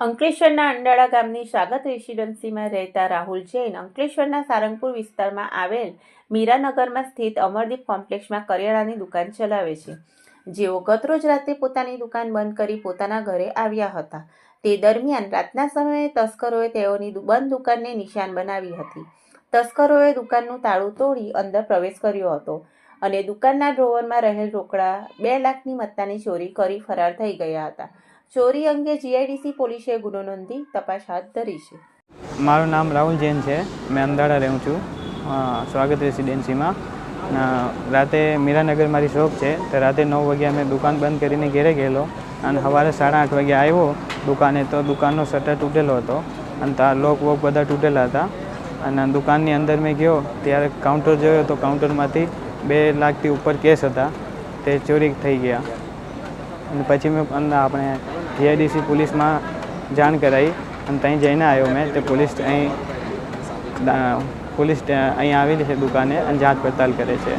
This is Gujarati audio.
અંકલેશ્વરના અંડાળા ગામની સ્વાગત રેસિડેન્સીમાં રહેતા રાહુલ જૈન અંકલેશ્વરના સારંગપુર વિસ્તારમાં આવેલ મીરાનગરમાં સ્થિત અમરદીપ કોમ્પ્લેક્ષમાં કરિયાણાની દુકાન ચલાવે છે. જેઓ ગતરોજ રાતે પોતાની દુકાન બંધ કરી પોતાના ઘરે આવ્યા હતા. તે દરમિયાન રાતના સમયે તસ્કરોએ તેઓની બંધ દુકાનને નિશાન બનાવી હતી. તસ્કરોએ દુકાનનું તાળું તોડી અંદર પ્રવેશ કર્યો હતો અને દુકાનના ડ્રોવરમાં રહેલ રોકડા બે લાખની મત્તાની ચોરી કરી ફરાર થઈ ગયા હતા. ચોરી અંગે જીઆઈડીસી પોલીસે ગુનો નોંધી તપાસ હાથ ધરી છે. મારું નામ રાહુલ જૈન છે. મેં અમદાવાદ રહું છું. સ્વાગત રેસિડેન્સીમાં. રાતે મીરાનગર મારી શોપ છે. તો રાતે નવ વાગ્યા અમે દુકાન બંધ કરીને ઘેરે ગયેલો. અને સવારે સાડા આઠ વાગે આવ્યો દુકાને, તો દુકાનનો શટર તૂટેલો હતો. અને ત્યાં લોક વોક બધા તૂટેલા હતા. અને દુકાનની અંદર મેં ગયો. ત્યારે કાઉન્ટર જોયો તો કાઉન્ટરમાંથી બે લાખથી ઉપર કેસ હતા. તે ચોરી થઈ ગયા. અને પછી મેં આપણે જીઆઈડીસી પોલીસમાં જાણ કરાવી અને ત્યાં જઈને આવ્યો મેં તે પોલીસ અહીં પોલીસ અહીં આવેલી છે દુકાને અને જાત પડતાલ કરે છે.